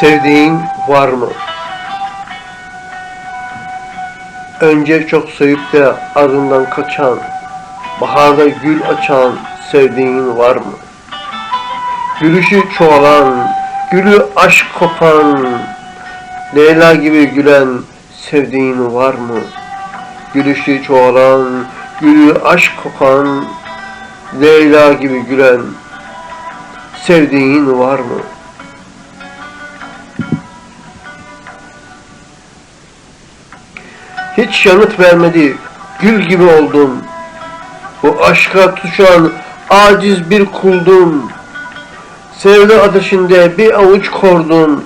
Sevdiğin var mı? Önce çok sevip de ardından kaçan, baharda gül açan sevdiğin var mı? Gülüşü çoğalan, gülü aşk kopan, Leyla gibi gülen sevdiğin var mı? Gülüşü çoğalan, gülü aşk kokan, Leyla gibi gülen sevdiğin var mı? Hiç yanıt vermedi, gül gibi oldun. Bu aşka tutuşan aciz bir kuldun. Sevda ateşinde bir avuç kordun.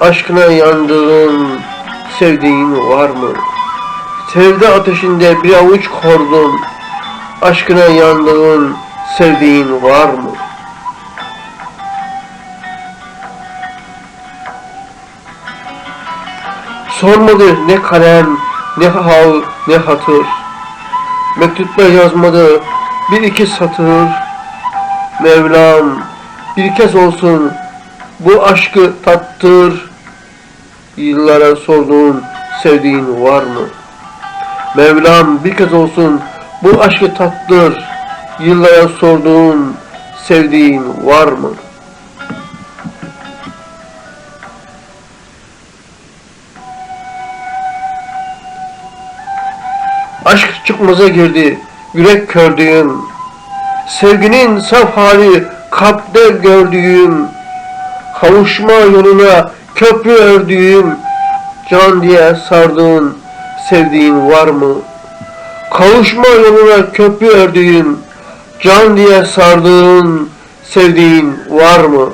Aşkına yandığın sevdiğin var mı? Sevda ateşinde bir avuç kordun. Aşkına yandığın sevdiğin var mı? Sormadı ne kalem, ne hal, ne hatır. Mektupta yazmadı bir iki satır. Mevlam bir kez olsun bu aşkı tattır. Yıllara sorduğun sevdiğin var mı? Mevlam bir kez olsun bu aşkı tattır. Yıllara sorduğun sevdiğin var mı? Aşk çıkmaza girdi, yürek kördüğüm. Sevginin saf hali kalpte gördüğüm. Kavuşma yoluna köprü ördüğüm. Can diye sardığın sevdiğin var mı? Kavuşma yoluna köprü ördüğüm. Can diye sardığın sevdiğin var mı?